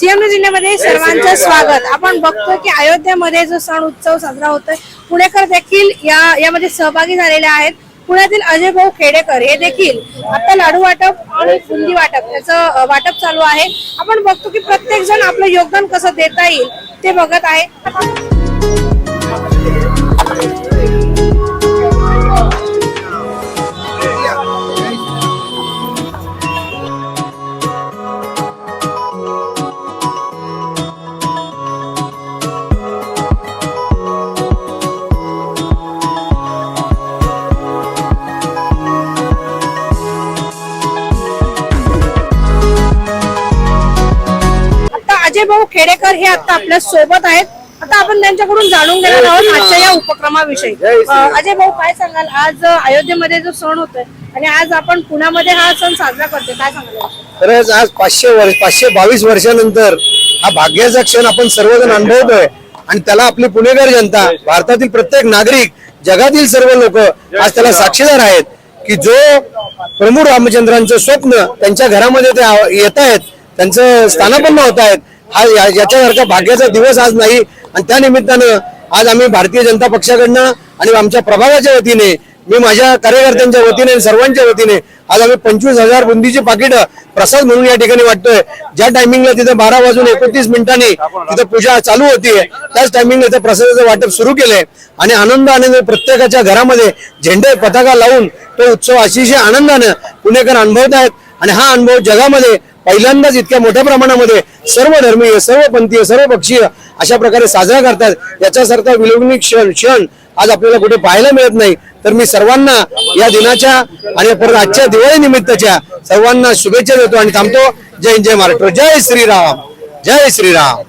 जिल्ह्यामध्ये सर्वांचं स्वागत. आपण बघतो की अयोध्येमध्ये जो सण उत्सव साजरा होतोय पुणेकर देखील या यामध्ये सहभागी झालेले आहेत. पुण्यातील अजय भाऊ खेडेकर हे देखील आता लाडू वाटप आणि बुंदी वाटप याचं वाटप चालू आहे. आपण बघतो की प्रत्येक जण आपलं योगदान कसं देता येईल ते बघत आहे. अजय भाऊ खेडेकर हे आता आपल्यासोबत आहेत. आता आपण त्यांच्याकडून जाणून घेणार आहोत आजच्या या उपक्रमाविषयी. अजय भाऊ काय सांगाल? आज अयोध्येमध्ये जो सण होतोय आणि आज आपण पुण्यामध्ये हा सण साजरा करतोय काय सांगाल खरंच आज पाचशे वर्ष पाचशे बावीस वर्षानंतर हा भाग्याचा क्षण आपण सर्वजण अनुभवतोय. आणि त्याला आपली पुणेकर जनता भारतातील प्रत्येक नागरिक जगातील सर्व लोक आज त्याला साक्षीदार आहेत. की जो प्रभू रामचंद्रांचं स्वप्न त्यांच्या घरामध्ये ते येत आहेत त्यांचं स्थानापन्न होत आहेत हा याच्यासारखा भाग्याचा दिवस आज नाही. आणि त्या निमित्तानं आज आम्ही भारतीय जनता पक्षाकडनं आणि आमच्या प्रभागाच्या वतीने मी माझ्या कार्यकर्त्यांच्या वतीने आणि सर्वांच्या वतीने आज आम्ही पंचवीस हजार बुंदीची पाकिट प्रसाद म्हणून या ठिकाणी वाटतोय. ज्या टायमिंगला तिथे बारा वाजून एकोणतीस मिनिटांनी तिथे पूजा चालू होतीये त्याच टायमिंगला त्या प्रसादाचं वाटप सुरू केलंय. आणि आनंद आनंद प्रत्येकाच्या घरामध्ये झेंडे पताका लावून तो उत्सव अतिशय आनंदानं पुणेकर अनुभवत आहेत आणि हा अनुभव जगामध्ये पहिल्यांदाच इतक्या मोठ्या प्रमाणामध्ये सर्व धर्मीय सर्व पंथीय सर्व पक्षीय अशा प्रकारे साजरा करतात. याच्यासारखा विलोभनी क्षण क्षण आज आपल्याला कुठे पाहायला मिळत नाही. तर मी सर्वांना या दिनाच्या आणि परत आजच्या दिवाळी निमित्ताच्या सर्वांना शुभेच्छा देतो आणि थांबतो. जय जय महाराष्ट्र. जय श्रीराम. जय श्रीराम.